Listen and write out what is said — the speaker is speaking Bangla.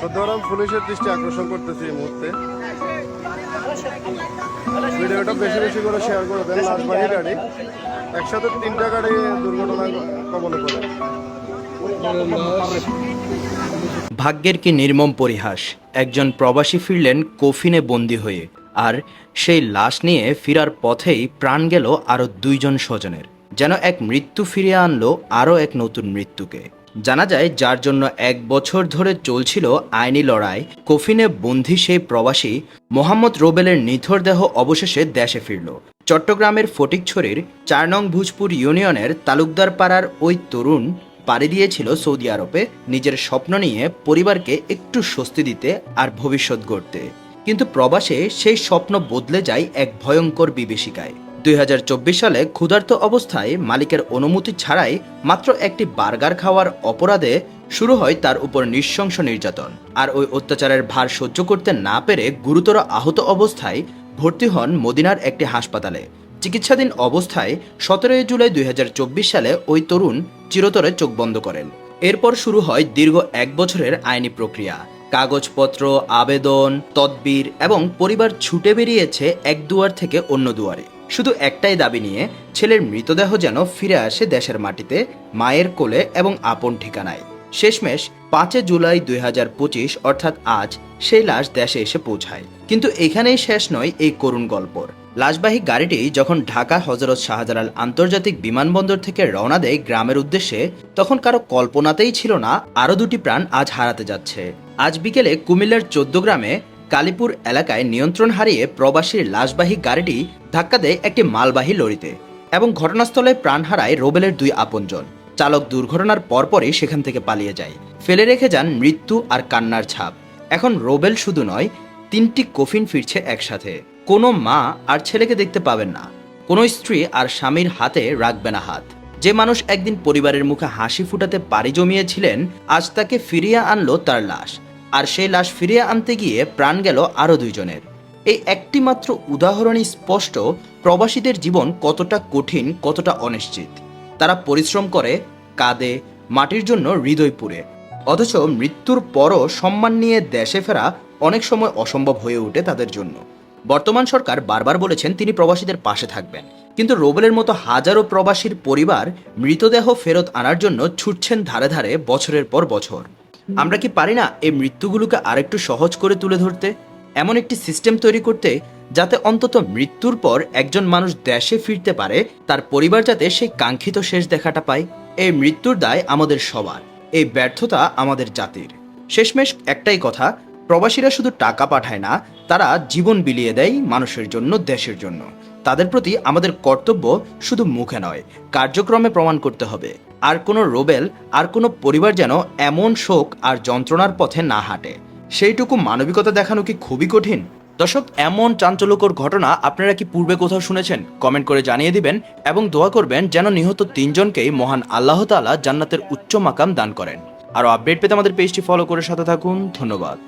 চোদ্দগ্রাম পুলিশের দৃষ্টি আকর্ষণ করতেছি এই মুহূর্তে। ভিডিওটা বেশি বেশি করে শেয়ার করে দেন গাড়ি একসাথে তিনটা গাড়ি দুর্ঘটনা ভাগ্যের কি নির্মম পরিহাস? একজন প্রবাসী ফিরলেন কফিনে বন্দি হয়ে, আর সেই লাশ নিয়ে ফিরার পথেই প্রাণ গেল আরও দুইজন স্বজনের। যেন এক মৃত্যু ফিরিয়ে আনলো আরও এক নতুন মৃত্যুকে। জানা যায়, যার জন্য এক বছর ধরে চলছিল আইনি লড়াই। কফিনে বন্দি সেই প্রবাসী মোহাম্মদ রোবেলের নিথর দেহ অবশেষে দেশে ফিরল। চট্টগ্রামের ফটিকছড়ির চার নং ভুজপুর ইউনিয়নের তালুকদার পাড়ার ওই তরুণ পাড়ি দিয়েছিল সৌদি আরবে নিজের স্বপ্ন নিয়ে পরিবারকে একটু স্বস্তি দিতে আর ভবিষ্যৎ গড়তে। কিন্তু প্রবাসে সেই স্বপ্ন বদলে যায় এক ভয়ঙ্কর বিভীষিকায়। দুই হাজার চব্বিশ সালে ক্ষুধার্ত অবস্থায় মালিকের অনুমতি ছাড়াই মাত্র একটি বার্গার খাওয়ার অপরাধে শুরু হয় তার উপর নৃশংস নির্যাতন। আর ওই অত্যাচারের ভার সহ্য করতে না পেরে গুরুতর আহত অবস্থায় ভর্তি হন মদিনার একটি হাসপাতালে। চিকিৎসাধীন অবস্থায় সতেরোই জুলাই দুই হাজার চব্বিশ সালে ওই তরুণ চিরতরে চোখ বন্ধ করেন। এরপর শুরু হয় দীর্ঘ এক বছরের আইনি প্রক্রিয়া। কাগজপত্র, আবেদন, তদবির এবং পরিবার ছুটে বেরিয়েছে এক দুয়ার থেকে অন্য দুয়ারে। শুধু একটাই দাবি নিয়ে ছেলের মৃতদেহ যেন ফিরে আসে দেশের মাটিতে, মায়ের কোলে এবং আপন ঠিকানায়। শেষমেশ পাঁচে জুলাই দুই হাজার পঁচিশ, অর্থাৎ আজ, সেই লাশ দেশে এসে পৌঁছায়। কিন্তু এখানেই শেষ নয় এই করুণ গল্পর। লাশবাহী গাড়িটি যখন ঢাকা হজরত শাহজালাল আন্তর্জাতিক বিমানবন্দর থেকে রওনা দেয় গ্রামের উদ্দেশ্যে, তখন কারও কল্পনাতেই ছিল না আরও দুটি প্রাণ আজ হারাতে যাচ্ছে। আজ বিকেলে কুমিল্লার চোদ্দ গ্রামে কালীপুর এলাকায় নিয়ন্ত্রণ হারিয়ে প্রবাসীর লাশবাহী গাড়িটি ধাক্কা দেয় একটি মালবাহী লরিতে এবং ঘটনাস্থলে প্রাণ হারায় রোবেলের দুই আপনজন। চালক দুর্ঘটনার পরপরই সেখান থেকে পালিয়ে যায়। ফেলে রেখে যান মৃত্যু আর কান্নার ছাপ। এখন রোবেল শুধু নয়, তিনটি কফিন ফিরছে একসাথে। কোনো মা আর ছেলেকে দেখতে পাবেন না। কোনো স্ত্রী আর স্বামীর হাতে রাখবে না হাত। যে মানুষ একদিন পরিবারের মুখে হাসি ফুটাতে পাড়ি জমিয়েছিলেন, আজ তাকে ফিরিয়ে আনলো তার লাশ। আর সেই লাশ ফিরিয়ে আনতে গিয়ে প্রাণ গেল আরও দুইজনের। এই একটি মাত্র উদাহরণই স্পষ্ট প্রবাসীদের জীবন কতটা কঠিন, কতটা অনিশ্চিত। তারা পরিশ্রম করে, কাঁদে, মাটির জন্য হৃদয় পুড়ে। অথচ মৃত্যুর পরও সম্মান নিয়ে দেশে ফেরা অনেক সময় অসম্ভব হয়ে ওঠে তাদের জন্য। বর্তমান সরকার বারবার বলেছেন তিনি প্রবাসীদের পাশে থাকবেন। কিন্তু রোবেলের মতো হাজারো প্রবাসীর পরিবার মৃতদেহ ফেরত আনার জন্য ছুটছেন ধারে ধারে বছরের পর বছর। আমরা কি পারি না এই মৃত্যুগুলোকে আরেকটু সহজ করে তুলে ধরতে? এমন একটি সিস্টেম তৈরি করতে, যাতে অন্তত মৃত্যুর পর একজন মানুষ দেশে ফিরতে পারে, তার পরিবার যাতে সেই কাঙ্ক্ষিত শেষ দেখাটা পায়। এই মৃত্যুর দায় আমাদের সবার, এই ব্যর্থতা আমাদের জাতির। শেষমেশ একটাই কথা প্রবাসীরা শুধু টাকা পাঠায় না, তারা জীবন বিলিয়ে দেয় মানুষের জন্য, দেশের জন্য। তাদের প্রতি আমাদের কর্তব্য শুধু মুখে নয়, কার্যক্রমে প্রমাণ করতে হবে। আর কোনো রোবেল, আর কোনো পরিবার যেন এমন শোক আর যন্ত্রণার পথে না হাঁটে। সেইটুকু মানবিকতা দেখানো কি খুবই কঠিন? দর্শক, এমন চাঞ্চল্যকর ঘটনা আপনারা কি পূর্বে কোথাও শুনেছেন? কমেন্ট করে জানিয়ে দিবেন এবং দোয়া করবেন যেন নিহত তিনজনকেই মহান আল্লাহ তাআলা জান্নাতের উচ্চ মাকাম দান করেন। আরও আপডেট পেতে আমাদের পেজটি ফলো করে সাথে থাকুন। ধন্যবাদ।